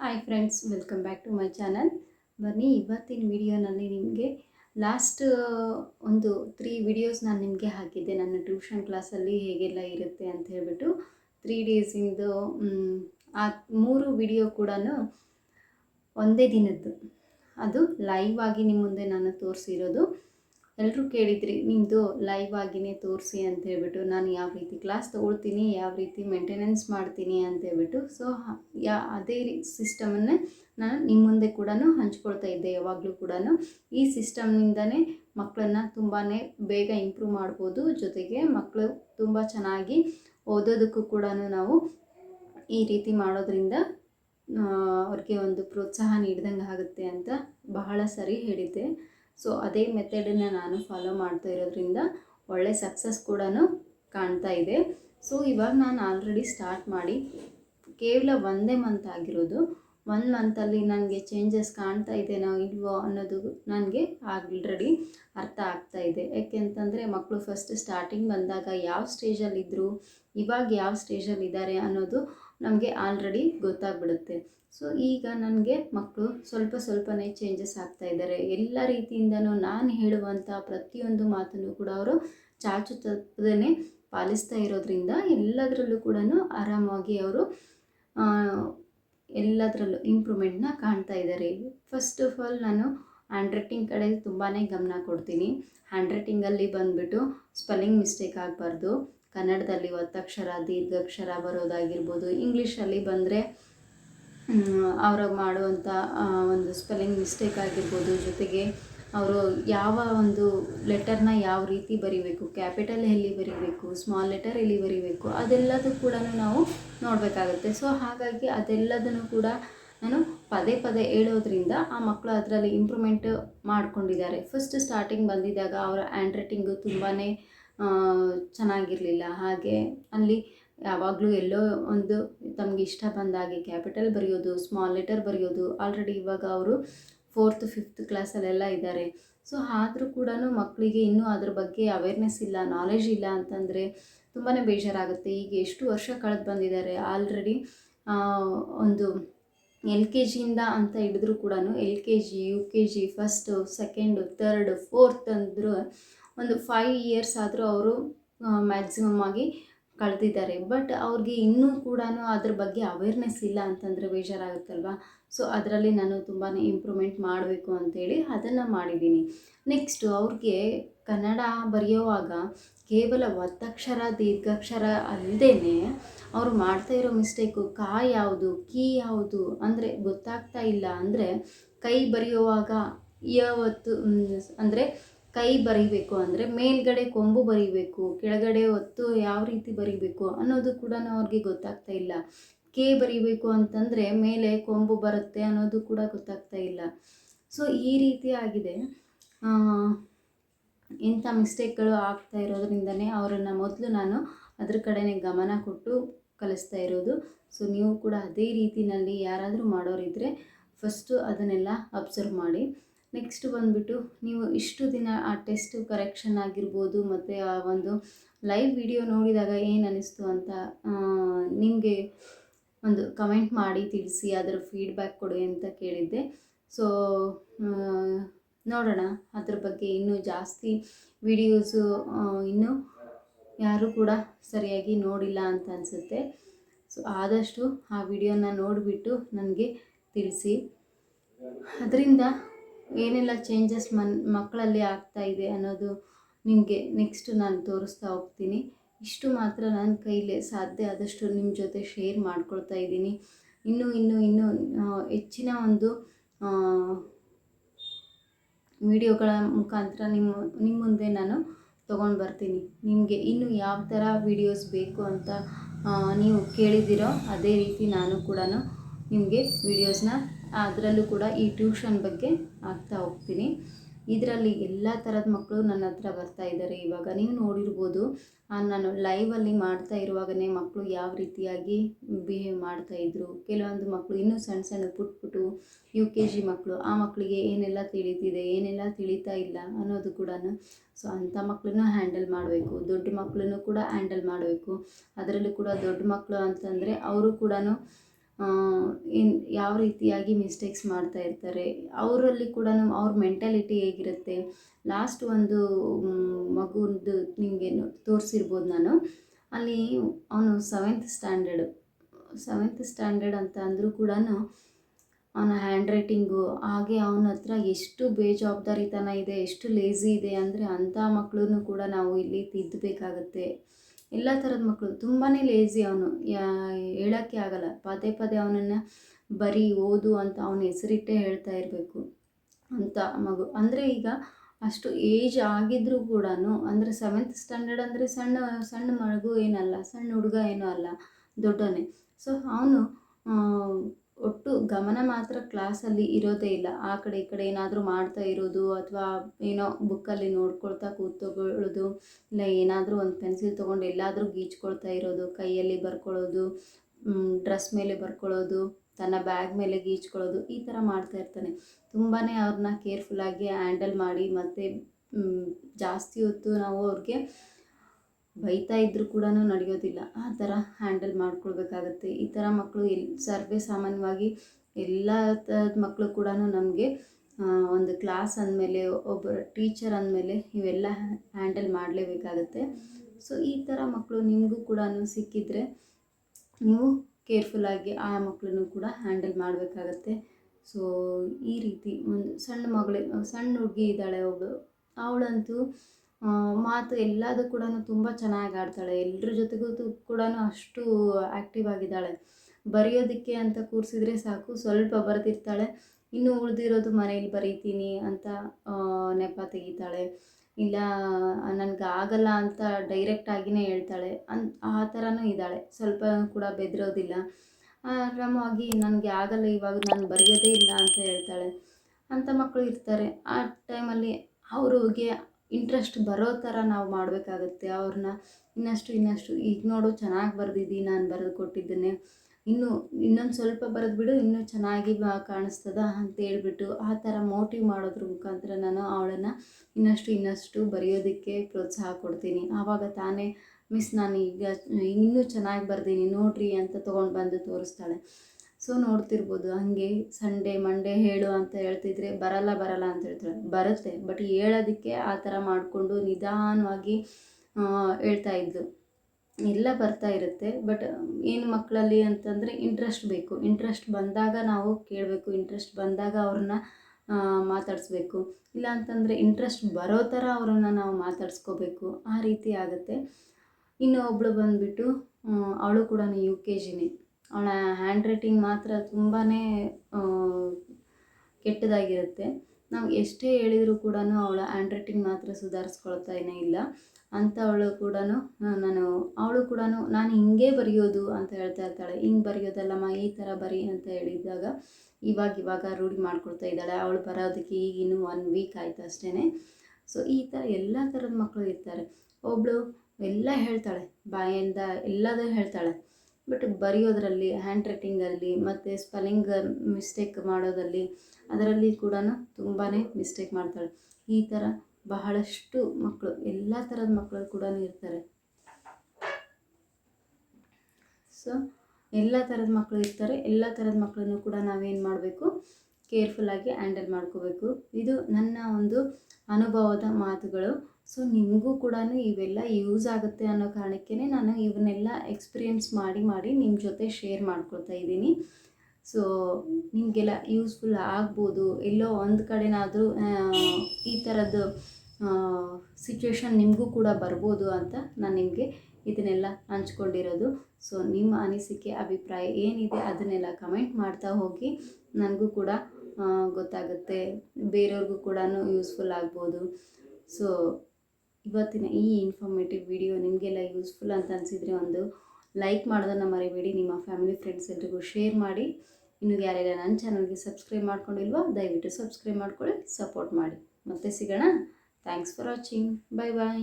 Hi friends welcome back to my channel ಬನ್ನಿ, ಇವತ್ತಿನ ವಿಡಿಯೋನಲ್ಲಿ ನಿಮಗೆ ಲಾಸ್ಟ್ ಒಂದು ತ್ರೀ ವಿಡಿಯೋಸ್ ನಾನು ನಿಮಗೆ ಹಾಕಿದ್ದೆ. ನನ್ನ ಟ್ಯೂಷನ್ ಕ್ಲಾಸಲ್ಲಿ ಹೇಗೆಲ್ಲ ಇರುತ್ತೆ ಅಂತ ಹೇಳ್ಬಿಟ್ಟು ತ್ರೀ ಡೇಸಿಂದು ಆ ಮೂರು ವಿಡಿಯೋ ಕೂಡ ಒಂದೇ ದಿನದ್ದು. ಅದು ಲೈವ್ ಆಗಿ ನಿಮ್ಮ ಮುಂದೆ ನಾನು ತೋರಿಸಿರೋದು. ಎಲ್ಲರೂ ಕೇಳಿದ್ರಿ ನಿಮ್ಮದು ಲೈವ್ ಆಗಿನೇ ತೋರಿಸಿ ಅಂತ ಹೇಳ್ಬಿಟ್ಟು ನಾನು ಯಾವ ರೀತಿ ಕ್ಲಾಸ್ ತೊಗೊಳ್ತೀನಿ, ಯಾವ ರೀತಿ ಮೇಂಟೆನೆನ್ಸ್ ಮಾಡ್ತೀನಿ ಅಂತ ಹೇಳ್ಬಿಟ್ಟು ಸೊ ಯಾ, ಅದೇ ಸಿಸ್ಟಮನ್ನೇ ನಾನು ನಿಮ್ಮ ಮುಂದೆ ಕೂಡ ಹಂಚ್ಕೊಳ್ತಾ ಇದ್ದೆ ಯಾವಾಗಲೂ ಕೂಡ ಈ ಸಿಸ್ಟಮ್ನಿಂದನೇ ಮಕ್ಕಳನ್ನ ತುಂಬಾ ಬೇಗ ಇಂಪ್ರೂವ್ ಮಾಡ್ಬೋದು, ಜೊತೆಗೆ ಮಕ್ಕಳು ತುಂಬ ಚೆನ್ನಾಗಿ ಓದೋದಕ್ಕೂ ಕೂಡ ನಾವು ಈ ರೀತಿ ಮಾಡೋದ್ರಿಂದ ಅವ್ರಿಗೆ ಒಂದು ಪ್ರೋತ್ಸಾಹ ನೀಡ್ದಂಗೆ ಆಗುತ್ತೆ ಅಂತ ಬಹಳ ಸರಿ ಹೇಳಿದ್ದೆ. ಸೊ ಅದೇ ಮೆಥಡನ್ನು ನಾನು ಫಾಲೋ ಮಾಡ್ತಾ ಇರೋದ್ರಿಂದ ಒಳ್ಳೆ ಸಕ್ಸಸ್ ಕೂಡ ಕಾಣ್ತಾ ಇದೆ. ಸೊ ಇವಾಗ ನಾನು ಆಲ್ರೆಡಿ ಸ್ಟಾರ್ಟ್ ಮಾಡಿ ಕೇವಲ ಒಂದೇ ಮಂತ್ ಆಗಿರೋದು. ಒನ್ ಮಂತಲ್ಲಿ ನನಗೆ ಚೇಂಜಸ್ ಕಾಣ್ತಾ ಇದೆನೋ ಇಲ್ವೋ ಅನ್ನೋದು ನನಗೆ ಆಲ್ರೆಡಿ ಅರ್ಥ ಆಗ್ತಾ ಇದೆ. ಯಾಕೆಂತಂದರೆ ಮಕ್ಕಳು ಫಸ್ಟ್ ಸ್ಟಾರ್ಟಿಂಗ್ ಬಂದಾಗ ಯಾವ ಸ್ಟೇಜಲ್ಲಿದ್ದರು ಇವಾಗ ಯಾವ ಸ್ಟೇಜಲ್ಲಿದ್ದಾರೆ ಅನ್ನೋದು ನಮಗೆ ಆಲ್ರೆಡಿ ಗೊತ್ತಾಗ್ಬಿಡುತ್ತೆ. ಸೊ ಈಗ ನನಗೆ ಮಕ್ಕಳು ಸ್ವಲ್ಪ ಸ್ವಲ್ಪನೇ ಚೇಂಜಸ್ ಆಗ್ತಾ ಇದ್ದಾರೆ. ಎಲ್ಲ ರೀತಿಯಿಂದನೂ ನಾನು ಹೇಳುವಂಥ ಪ್ರತಿಯೊಂದು ಮಾತನ್ನು ಕೂಡ ಅವರು ಚಾಚು ತಪ್ಪದೇ ಪಾಲಿಸ್ತಾ ಇರೋದ್ರಿಂದ ಎಲ್ಲದರಲ್ಲೂ ಕೂಡ ಆರಾಮಾಗಿ ಅವರು ಎಲ್ಲದರಲ್ಲೂ ಇಂಪ್ರೂವ್ಮೆಂಟ್ನ ಕಾಣ್ತಾ ಇದ್ದಾರೆ. ಫಸ್ಟ್ ಆಫ್ ಆಲ್ ನಾನು ಹ್ಯಾಂಡ್ ರೈಟಿಂಗ್ ಕಡೆ ತುಂಬಾ ಗಮನ ಕೊಡ್ತೀನಿ. ಹ್ಯಾಂಡ್ ರೈಟಿಂಗಲ್ಲಿ ಬಂದುಬಿಟ್ಟು ಸ್ಪೆಲ್ಲಿಂಗ್ ಮಿಸ್ಟೇಕ್ ಆಗಬಾರ್ದು. ಕನ್ನಡದಲ್ಲಿ ಒತ್ತಕ್ಷರ, ದೀರ್ಘಕ್ಷರ ಬರೋದಾಗಿರ್ಬೋದು. ಇಂಗ್ಲೀಷಲ್ಲಿ ಬಂದರೆ ಅವ್ರಿಗೆ ಮಾಡುವಂಥ ಒಂದು ಸ್ಪೆಲ್ಲಿಂಗ್ ಮಿಸ್ಟೇಕ್ ಆಗಿರ್ಬೋದು. ಜೊತೆಗೆ ಅವರು ಯಾವ ಒಂದು ಲೆಟರ್ನ ಯಾವ ರೀತಿ ಬರಿಬೇಕು, ಕ್ಯಾಪಿಟಲ್ ಎಲ್ಲಿ ಬರಿಬೇಕು, ಸ್ಮಾಲ್ ಲೆಟರ್ ಎಲ್ಲಿ ಬರಿಬೇಕು, ಅದೆಲ್ಲದೂ ಕೂಡ ನಾವು ನೋಡಬೇಕಾಗುತ್ತೆ. ಸೊ, ಹಾಗಾಗಿ ಅದೆಲ್ಲದನ್ನು ಕೂಡ ನಾನು ಪದೇ ಪದೇ ಹೇಳೋದ್ರಿಂದ ಆ ಮಕ್ಕಳು ಅದರಲ್ಲಿ ಇಂಪ್ರೂವ್ಮೆಂಟ್ ಮಾಡ್ಕೊಂಡಿದ್ದಾರೆ. ಫಸ್ಟ್ ಸ್ಟಾರ್ಟಿಂಗ್ ಬಂದಿದ್ದಾಗ ಅವರ ಹ್ಯಾಂಡ್ ರೈಟಿಂಗು ತುಂಬಾ ಚೆನ್ನಾಗಿರಲಿಲ್ಲ. ಹಾಗೆ ಅಲ್ಲಿ ಯಾವಾಗಲೂ ಎಲ್ಲೋ ಒಂದು ತಮಗೆ ಇಷ್ಟ ಬಂದಾಗೆ ಕ್ಯಾಪಿಟಲ್ ಬರೆಯೋದು, ಸ್ಮಾಲ್ ಲೆಟರ್ ಬರೆಯೋದು ಆಲ್ರೆಡಿ ಇವಾಗ ಅವರು ಫೋರ್ತ್ ಫಿಫ್ತ್ ಕ್ಲಾಸಲ್ಲೆಲ್ಲ ಇದ್ದಾರೆ ಸೊ ಆದರೂ ಕೂಡ ಮಕ್ಕಳಿಗೆ ಇನ್ನೂ ಅದ್ರ ಬಗ್ಗೆ ಅವೇರ್ನೆಸ್ ಇಲ್ಲ ನಾಲೆಜ್ ಇಲ್ಲ ಅಂತಂದರೆ ತುಂಬಾ ಬೇಜಾರಾಗುತ್ತೆ. ಈಗ ಎಷ್ಟು ವರ್ಷ ಕಳೆದು ಬಂದಿದ್ದಾರೆ ಆಲ್ರೆಡಿ ಒಂದು ಎಲ್ ಕೆ ಜಿಯಿಂದ ಅಂತ ಹಿಡಿದ್ರು ಕೂಡ L K G, U K G first second third fourth ಅಂದರೂ ಒಂದು ಫೈವ್ ಇಯರ್ಸ್ ಆದರೂ ಅವರು ಮ್ಯಾಕ್ಸಿಮಮ್ ಆಗಿ ಕಳೆದಿದ್ದಾರೆ. ಬಟ್ ಅವ್ರಿಗೆ ಇನ್ನೂ ಕೂಡ ಅದ್ರ ಬಗ್ಗೆ ಅವೇರ್ನೆಸ್ ಇಲ್ಲ ಅಂತಂದರೆ ಬೇಜಾರಾಗುತ್ತಲ್ವ? ಸೊ ಅದರಲ್ಲಿ ನಾನು ತುಂಬಾ ಇಂಪ್ರೂವ್ಮೆಂಟ್ ಮಾಡಬೇಕು ಅಂತೇಳಿ ಅದನ್ನು ಮಾಡಿದ್ದೀನಿ. ನೆಕ್ಸ್ಟು ಅವ್ರಿಗೆ ಕನ್ನಡ ಬರೆಯೋವಾಗ ಕೇವಲ ಒತ್ತಕ್ಷರ, ದೀರ್ಘಾಕ್ಷರ ಅಲ್ಲದೇ ಅವರು ಮಾಡ್ತಾ ಇರೋ ಮಿಸ್ಟೇಕು ಕಾ ಯಾವುದು, ಕೀ ಯಾವುದು ಅಂದರೆ ಗೊತ್ತಾಗ್ತಾ ಇಲ್ಲ ಅಂದರೆ ಕೈ ಬರೆಯುವಾಗ ಯಾವತ್ತು ಅಂದರೆ ಕೈ ಬರಿಬೇಕು ಅಂದರೆ ಮೇಲ್ಗಡೆ ಕೊಂಬು ಬರಿಬೇಕು, ಕೆಳಗಡೆ ಹೊತ್ತು ಯಾವ ರೀತಿ ಬರಿಬೇಕು ಅನ್ನೋದು ಕೂಡ ಅವ್ರಿಗೆ ಗೊತ್ತಾಗ್ತಾ ಇಲ್ಲ. ಕೆ ಬರಿಬೇಕು ಅಂತಂದರೆ ಮೇಲೆ ಕೊಂಬು ಬರುತ್ತೆ ಅನ್ನೋದು ಕೂಡ ಗೊತ್ತಾಗ್ತಾ ಇಲ್ಲ. ಸೊ ಈ ರೀತಿ ಆಗಿದೆ. ಇಂಥ ಮಿಸ್ಟೇಕ್ಗಳು ಆಗ್ತಾ ಇರೋದ್ರಿಂದನೇ ಅವರನ್ನು ಮೊದಲು ನಾನು ಅದ್ರ ಕಡೆನೇ ಗಮನ ಕೊಟ್ಟು ಕಲಿಸ್ತಾ ಇರೋದು. ಸೊ ನೀವು ಕೂಡ ಅದೇ ರೀತಿಯಲ್ಲಿ ಯಾರಾದರೂ ಮಾಡೋರಿದ್ದರೆ ಫಸ್ಟು ಅದನ್ನೆಲ್ಲ ಅಬ್ಸರ್ವ್ ಮಾಡಿ. ನೆಕ್ಸ್ಟ್ ಬಂದುಬಿಟ್ಟು, ನೀವು ಇಷ್ಟು ದಿನ ಆ ಟೆಸ್ಟ್ ಕರೆಕ್ಷನ್ ಆಗಿರ್ಬೋದು, ಮತ್ತು ಆ ಒಂದು ಲೈವ್ ವಿಡಿಯೋ ನೋಡಿದಾಗ ಏನು ಅನ್ನಿಸ್ತು ಅಂತ ನಿಮಗೆ ಒಂದು ಕಮೆಂಟ್ ಮಾಡಿ ತಿಳಿಸಿ, ಅದರ ಫೀಡ್ಬ್ಯಾಕ್ ಕೊಡಿ ಅಂತ ಕೇಳಿದ್ದೆ. ಸೊ ನೋಡೋಣ. ಅದ್ರ ಬಗ್ಗೆ ಇನ್ನೂ ಜಾಸ್ತಿ ವಿಡಿಯೋಸು ಇನ್ನೂ ಯಾರೂ ಕೂಡ ಸರಿಯಾಗಿ ನೋಡಿಲ್ಲ ಅಂತ ಅನಿಸುತ್ತೆ. ಸೊ ಆದಷ್ಟು ಆ ವಿಡಿಯೋನ ನೋಡಿಬಿಟ್ಟು ನನಗೆ ತಿಳಿಸಿ. ಅದರಿಂದ ಏನೆಲ್ಲ ಚೇಂಜಸ್ ಮನ್, ಮಕ್ಕಳಲ್ಲಿ ಆಗ್ತಾ ಇದೆ ಅನ್ನೋದು ನಿಮಗೆ ನೆಕ್ಸ್ಟ್ ನಾನು ತೋರಿಸ್ತಾ ಹೋಗ್ತೀನಿ. ಇಷ್ಟು ಮಾತ್ರ ನನ್ನ ಕೈಲೇ ಸಾಧ್ಯ ಆದಷ್ಟು ನಿಮ್ಮ ಜೊತೆ ಶೇರ್ ಮಾಡ್ಕೊಳ್ತಾ ಇದ್ದೀನಿ. ಇನ್ನೂ ಇನ್ನೂ ಇನ್ನೂ ಹೆಚ್ಚಿನ ಒಂದು ವಿಡಿಯೋಗಳ ಮುಖಾಂತರ ನಿಮ್ಮ ನಿಮ್ಮ ಮುಂದೆ ನಾನು ತೊಗೊಂಡು ಬರ್ತೀನಿ. ನಿಮಗೆ ಇನ್ನು ಯಾವ ಥರ ವಿಡಿಯೋಸ್ ಬೇಕು ಅಂತ ನೀವು ಕೇಳಿದ್ದೀರೋ ಅದೇ ರೀತಿ ನಾನು ಕೂಡ ನಿಮಗೆ ವಿಡಿಯೋಸ್ನ ಅದರಲ್ಲೂ ಕೂಡ ಈ ಟ್ಯೂಷನ್ ಬಗ್ಗೆ ಆಗ್ತಾ ಹೋಗ್ತೀನಿ. ಇದರಲ್ಲಿ ಎಲ್ಲ ಥರದ ಮಕ್ಕಳು ನನ್ನ ಹತ್ರ ಬರ್ತಾ ಇದ್ದಾರೆ ಇವಾಗ ನೀವು ನೋಡಿರ್ಬೋದು ನಾನು ಲೈವಲ್ಲಿ ಮಾಡ್ತಾ ಇರುವಾಗಲೇ ಮಕ್ಕಳು ಯಾವ ರೀತಿಯಾಗಿ ಬಿಹೇವ್ ಮಾಡ್ತಾ ಇದ್ರು. ಕೆಲವೊಂದು ಮಕ್ಕಳು ಇನ್ನೂ ಸಣ್ಣ ಸಣ್ಣ ಪುಟ್ ಪುಟ್ಟು ಯು ಕೆ ಜಿ ಮಕ್ಕಳು ಆ ಮಕ್ಕಳಿಗೆ ಏನೆಲ್ಲ ತಿಳಿತಿದೆ ಏನೆಲ್ಲ ತಿಳಿತಾ ಇಲ್ಲ ಅನ್ನೋದು ಕೂಡ ಸೊ ಅಂಥ ಮಕ್ಕಳನ್ನು ಹ್ಯಾಂಡಲ್ ಮಾಡಬೇಕು. ದೊಡ್ಡ ಮಕ್ಕಳನ್ನು ಕೂಡ ಹ್ಯಾಂಡಲ್ ಮಾಡಬೇಕು. ಅದರಲ್ಲೂ ಕೂಡ ದೊಡ್ಡ ಮಕ್ಕಳು ಅಂತಂದರೆ ಅವರು ಕೂಡ ಯಾವ ರೀತಿಯಾಗಿ ಮಿಸ್ಟೇಕ್ಸ್ ಮಾಡ್ತಾ ಇರ್ತಾರೆ, ಅವರಲ್ಲಿ ಕೂಡ ಅವ್ರ ಮೆಂಟಾಲಿಟಿ ಹೇಗಿರುತ್ತೆ. ಲಾಸ್ಟ್ ಒಂದು ಮಗುದು ನಿಮಗೆ ತೋರಿಸಿರ್ಬೋದು ನಾನು. ಅಲ್ಲಿ ಅವನು ಸೆವೆಂತ್ ಸ್ಟ್ಯಾಂಡರ್ಡ್ ಸೆವೆಂತ್ ಸ್ಟ್ಯಾಂಡರ್ಡ್ ಅಂತ ಅಂದರೂ ಕೂಡ ಅವನ ಹ್ಯಾಂಡ್ ರೈಟಿಂಗು ಹಾಗೆ ಅವನ ಹತ್ರ ಎಷ್ಟು ಬೇಜವಾಬ್ದಾರಿತನ ಇದೆ, ಎಷ್ಟು ಲೇಝಿ ಇದೆ ಅಂದರೆ ಅಂಥ ಮಕ್ಕಳನ್ನು ಕೂಡ ನಾವು ಇಲ್ಲಿ ತಿದ್ದಬೇಕಾಗತ್ತೆ. ಎಲ್ಲ ಥರದ ಮಕ್ಕಳು ತುಂಬಾ ಲೇಝಿ ಅವನು. ಯಾ, ಹೇಳೋಕ್ಕೆ ಆಗಲ್ಲ. ಪದೇ ಪದೇ ಅವನನ್ನು ಬರೀ ಓದು ಅಂತ ಅವನ ಹೆಸರಿಟ್ಟೇ ಹೇಳ್ತಾ ಇರಬೇಕು ಅಂತ ಮಗು. ಅಂದರೆ ಈಗ ಅಷ್ಟು ಏಜ್ ಆಗಿದ್ರೂ ಕೂಡ ಅಂದರೆ ಸೆವೆಂತ್ ಸ್ಟ್ಯಾಂಡರ್ಡ್ ಅಂದರೆ ಸಣ್ಣ ಸಣ್ಣ ಮಗು ಏನಲ್ಲ, ಸಣ್ಣ ಹುಡುಗ ಏನೂ ಅಲ್ಲ, ದೊಡ್ಡವನೇ. ಸೊ ಅವನು ಒಟ್ಟು ಗಮನ ಮಾತ್ರ ಕ್ಲಾಸಲ್ಲಿ ಇರೋದೇ ಇಲ್ಲ. ಆ ಕಡೆ ಈ ಕಡೆ ಏನಾದರೂ ಮಾಡ್ತಾ ಇರೋದು ಅಥವಾ ಏನೋ ಬುಕ್ಕಲ್ಲಿ ನೋಡ್ಕೊಳ್ತಾ ಕೂತ್ಕೊಳ್ಳೋದು, ಇಲ್ಲ ಏನಾದರೂ ಒಂದು ಪೆನ್ಸಿಲ್ ತೊಗೊಂಡು ಎಲ್ಲಾದರೂ ಗೀಚ್ಕೊಳ್ತಾ ಇರೋದು, ಕೈಯಲ್ಲಿ ಬರ್ಕೊಳ್ಳೋದು ಡ್ರೆಸ್ ಮೇಲೆ ಬರ್ಕೊಳ್ಳೋದು, ತನ್ನ ಬ್ಯಾಗ್ ಮೇಲೆ ಗೀಚ್ಕೊಳ್ಳೋದು, ಈ ಥರ ಮಾಡ್ತಾ ಇರ್ತಾನೆ. ತುಂಬಾ ಅವ್ರನ್ನ ಕೇರ್ಫುಲ್ಲಾಗಿ ಹ್ಯಾಂಡಲ್ ಮಾಡಿ ಮತ್ತು ಜಾಸ್ತಿ ಹೊತ್ತು ನಾವು ಅವ್ರಿಗೆ ಬೈತಾ ಇದ್ದರೂ ಕೂಡ ನಡೆಯೋದಿಲ್ಲ. ಆ ಥರ ಹ್ಯಾಂಡಲ್ ಮಾಡ್ಕೊಳ್ಬೇಕಾಗತ್ತೆ. ಈ ಥರ ಮಕ್ಕಳು ಎಲ್ಲಿ ಸರ್ವೇ ಸಾಮಾನ್ಯವಾಗಿ ಎಲ್ಲ ಥರದ ಮಕ್ಕಳು ಕೂಡ ನಮಗೆ ಒಂದು ಕ್ಲಾಸ್ ಅಂದಮೇಲೆ, ಒಬ್ಬ ಟೀಚರ್ ಅಂದಮೇಲೆ ಇವೆಲ್ಲ ಹ್ಯಾಂಡಲ್ ಮಾಡಲೇಬೇಕಾಗತ್ತೆ. ಸೊ, ಈ ಥರ ಮಕ್ಕಳು ನಿಮಗೂ ಕೂಡ ಸಿಕ್ಕಿದರೆ ನೀವು ಕೇರ್ಫುಲ್ಲಾಗಿ ಆ ಮಕ್ಕಳನ್ನು ಕೂಡ ಹ್ಯಾಂಡಲ್ ಮಾಡಬೇಕಾಗತ್ತೆ. ಸೊ, ಈ ರೀತಿ ಒಂದು ಸಣ್ಣ ಮಗಳು, ಸಣ್ಣ ಹುಡುಗಿ ಇದ್ದಾಳೆ ಅವಳು ಅವಳಂತೂ ಮಾತು ಎಲ್ಲದೂ ಕೂಡ ತುಂಬ ಚೆನ್ನಾಗಿ ಆಡ್ತಾಳೆ. ಎಲ್ಲರ ಜೊತೆಗೂ ಕೂಡ ಅಷ್ಟು ಆ್ಯಕ್ಟಿವ್ ಆಗಿದ್ದಾಳೆ. ಬರೆಯೋದಕ್ಕೆ ಅಂತ ಕೂರಿಸಿದ್ರೆ ಸಾಕು, ಸ್ವಲ್ಪ ಬರೆದಿರ್ತಾಳೆ. ಇನ್ನು ಉಳಿದಿರೋದು ಮನೇಲಿ ಬರೀತೀನಿ ಅಂತ ನೆಪ ತೆಗಿತಾಳೆ. ಇಲ್ಲ, ನನಗೆ ಆಗಲ್ಲ ಅಂತ ಡೈರೆಕ್ಟಾಗಿಯೇ ಹೇಳ್ತಾಳೆ. ಅನ್, ಆ ಥರನೂ ಇದ್ದಾಳೆ. ಸ್ವಲ್ಪ ಕೂಡ ಬೆದರೋದಿಲ್ಲ. ಆರಾಮಾಗಿ ನನಗೆ ಆಗಲ್ಲ, ಇವಾಗ ನಾನು ಬರೆಯೋದೇ ಇಲ್ಲ ಅಂತ ಹೇಳ್ತಾಳೆ. ಅಂಥ ಮಕ್ಕಳು ಇರ್ತಾರೆ. ಆ ಟೈಮಲ್ಲಿ ಅವ್ರಿಗೆ ಇಂಟ್ರೆಸ್ಟ್ ಬರೋ ಥರ ನಾವು ಮಾಡಬೇಕಾಗತ್ತೆ. ಅವ್ರನ್ನ ಇನ್ನಷ್ಟು ಇನ್ನಷ್ಟು, ಈಗ ನೋಡು, ಚೆನ್ನಾಗಿ ಬರೆದಿದ್ದಿ ನಾನು ಬರೆದು ಕೊಟ್ಟಿದ್ದೇನೆ. ಇನ್ನು, ಇನ್ನೊಂದು ಸ್ವಲ್ಪ ಬರೆದು ಬಿಡು, ಇನ್ನೂ ಚೆನ್ನಾಗಿ ಬ, ಕಾಣಿಸ್ತದ ಅಂತ ಹೇಳ್ಬಿಟ್ಟು ಆ ಥರ ಮೋಟಿವ್ ಮಾಡೋದ್ರ ಮುಖಾಂತರ ನಾನು ಅವಳನ್ನು ಇನ್ನಷ್ಟು ಇನ್ನಷ್ಟು ಬರೆಯೋದಕ್ಕೆ ಪ್ರೋತ್ಸಾಹ ಕೊಡ್ತೀನಿ. ಆವಾಗ ತಾನೇ, ಮಿಸ್, ನಾನು ಈಗ, ಇನ್ನೂ ಚೆನ್ನಾಗಿ ಬರ್ದೀನಿ, ನೋಡ್ರಿ ಅಂತ ತೊಗೊಂಡು ಬಂದು ತೋರಿಸ್ತಾಳೆ. ಸೊ ನೋಡ್ತಿರ್ಬೋದು. ಹಾಗೆ ಸಂಡೇ ಮಂಡೇ ಹೇಳು ಅಂತ ಹೇಳ್ತಿದ್ರೆ ಬರಲ್ಲ ಬರಲ್ಲ ಅಂತ ಹೇಳ್ತಾಳೆ ಬರುತ್ತೆ. ಬಟ್ ಹೇಳೋದಕ್ಕೆ ಆ ಥರ ಮಾಡಿಕೊಂಡು ನಿಧಾನವಾಗಿ ಹೇಳ್ತಾ ಇದ್ದು ಎಲ್ಲ ಬರ್ತಾ ಇರುತ್ತೆ. ಬಟ್ ಏನು ಮಕ್ಕಳಲ್ಲಿ ಅಂತಂದರೆ ಇಂಟ್ರೆಸ್ಟ್ ಬೇಕು. ಇಂಟ್ರೆಸ್ಟ್ ಬಂದಾಗ ನಾವು ಕೇಳಬೇಕು. ಇಂಟ್ರೆಸ್ಟ್ ಬಂದಾಗ ಅವ್ರನ್ನ ಮಾತಾಡಿಸ್ಬೇಕು. ಇಲ್ಲ ಅಂತಂದರೆ ಇಂಟ್ರೆಸ್ಟ್ ಬರೋ ಥರ ಅವ್ರನ್ನ ನಾವು ಮಾತಾಡಿಸ್ಕೋಬೇಕು. ಆ ರೀತಿ ಆಗುತ್ತೆ. ಇನ್ನು ಒಬ್ಬಳು ಬಂದುಬಿಟ್ಟು ಅವಳು ಕೂಡ ಯು ಕೆ ಜಿನೇ ಅವಳ ಹ್ಯಾಂಡ್ ರೈಟಿಂಗ್ ಮಾತ್ರ ತುಂಬಾ ಕೆಟ್ಟದಾಗಿರುತ್ತೆ. ನಾವು ಎಷ್ಟೇ ಹೇಳಿದರೂ ಕೂಡ ಅವಳ ಹ್ಯಾಂಡ್ ರೈಟಿಂಗ್ ಮಾತ್ರ ಸುಧಾರಿಸ್ಕೊಳ್ತಾನೇ ಇಲ್ಲ. ಅಂಥವಳು ಕೂಡ ನಾನು, ಅವಳು ಕೂಡ ನಾನು ಹಿಂಗೆ ಬರೆಯೋದು ಅಂತ ಹೇಳ್ತಾ ಇರ್ತಾಳೆ. ಹಿಂಗೆ ಬರೆಯೋದಲ್ಲಮ್ಮ, ಈ ಥರ ಬರಿ ಅಂತ ಹೇಳಿದಾಗ ಇವಾಗ ಇವಾಗ ರೂಢಿ ಮಾಡ್ಕೊಳ್ತಾ ಇದ್ದಾಳೆ. ಅವಳು ಬರೋದಕ್ಕೆ ಈಗ ಇನ್ನೂ ಒನ್ ವೀಕ್ ಆಯಿತು ಅಷ್ಟೇ ಸೊ ಈ ಥರ ಎಲ್ಲ ಥರದ ಮಕ್ಕಳು ಇರ್ತಾರೆ. ಒಬ್ಬಳು ಎಲ್ಲ ಹೇಳ್ತಾಳೆ, ಬಾಯಿಂದ ಎಲ್ಲದೂ ಹೇಳ್ತಾಳೆ. ಬಟ್ ಬರೆಯೋದ್ರಲ್ಲಿ ಹ್ಯಾಂಡ್ ರೈಟಿಂಗಲ್ಲಿ ಮತ್ತು ಸ್ಪೆಲ್ಲಿಂಗ್ ಮಿಸ್ಟೇಕ್ ಮಾಡೋದಲ್ಲಿ ಅದರಲ್ಲಿ ಕೂಡ ತುಂಬಾ ಮಿಸ್ಟೇಕ್ ಮಾಡ್ತಾಳೆ ಈ ಥರ ಬಹಳಷ್ಟು ಮಕ್ಕಳು ಎಲ್ಲ ಥರದ ಮಕ್ಕಳು ಕೂಡ ಇರ್ತಾರೆ. ಸೊ ಎಲ್ಲ ಥರದ ಮಕ್ಕಳು ಇರ್ತಾರೆ, ಎಲ್ಲ ಥರದ ಮಕ್ಕಳನ್ನು ಕೂಡ ನಾವೇನು ಮಾಡಬೇಕು? ಕೇರ್ಫುಲ್ಲಾಗಿ ಹ್ಯಾಂಡಲ್ ಮಾಡ್ಕೋಬೇಕು. ಇದು ನನ್ನ ಒಂದು ಅನುಭವದ ಮಾತುಗಳು. ಸೊ ನಿಮಗೂ ಕೂಡ ಇವೆಲ್ಲ ಯೂಸ್ ಆಗುತ್ತೆ ಅನ್ನೋ ಕಾರಣಕ್ಕೆ ನಾನು ಇವನ್ನೆಲ್ಲ ಎಕ್ಸ್ಪೀರಿಯೆನ್ಸ್ ಮಾಡಿ ಮಾಡಿ ನಿಮ್ಮ ಜೊತೆ ಶೇರ್ ಮಾಡ್ಕೊಳ್ತಾ ಇದ್ದೀನಿ. ಸೊ ನಿಮಗೆಲ್ಲ ಯೂಸ್ಫುಲ್ ಆಗ್ಬೋದು, ಎಲ್ಲೋ ಒಂದು ಕಡೆನಾದರೂ ಈ ಥರದ್ದು ಸಿಚುವೇಶನ್ ನಿಮಗೂ ಕೂಡ ಬರ್ಬೋದು ಅಂತ ನಾನು ನಿಮಗೆ ಇದನ್ನೆಲ್ಲ ಹಂಚ್ಕೊಂಡಿರೋದು. ಸೊ ನಿಮ್ಮ ಅನಿಸಿಕೆ, ಅಭಿಪ್ರಾಯ ಏನಿದೆ ಅದನ್ನೆಲ್ಲ ಕಮೆಂಟ್ ಮಾಡ್ತಾ ಹೋಗಿ. ನನಗೂ ಕೂಡ ಗೊತ್ತಾಗುತ್ತೆ, ಬೇರೆಯವ್ರಿಗೂ ಕೂಡ ಯೂಸ್ಫುಲ್ ಆಗ್ಬೋದು. ಸೊ ಇವತ್ತಿನ ಈ ಇನ್ಫಾರ್ಮೇಟಿವ್ ವಿಡಿಯೋ ನಿಮಗೆಲ್ಲ ಯೂಸ್ಫುಲ್ ಅಂತ ಅನಿಸಿದರೆ ಒಂದು ಲೈಕ್ ಮಾಡೋದನ್ನು ಮರಿಬೇಡಿ. ನಿಮ್ಮ ಫ್ಯಾಮಿಲಿ ಫ್ರೆಂಡ್ಸ್ ಎಲ್ರಿಗೂ ಶೇರ್ ಮಾಡಿ. ಇನ್ನು ಯಾರ್ಯಾರ ನನ್ನ ಚಾನಲ್ಗೆ ಸಬ್ಸ್ಕ್ರೈಬ್ ಮಾಡ್ಕೊಂಡಿಲ್ವಾ, ದಯವಿಟ್ಟು ಸಬ್ಸ್ಕ್ರೈಬ್ ಮಾಡ್ಕೊಳ್ಳಿ ಸಪೋರ್ಟ್ ಮಾಡಿ. ಮತ್ತೆ ಸಿಗೋಣ. Thanks for watching bye bye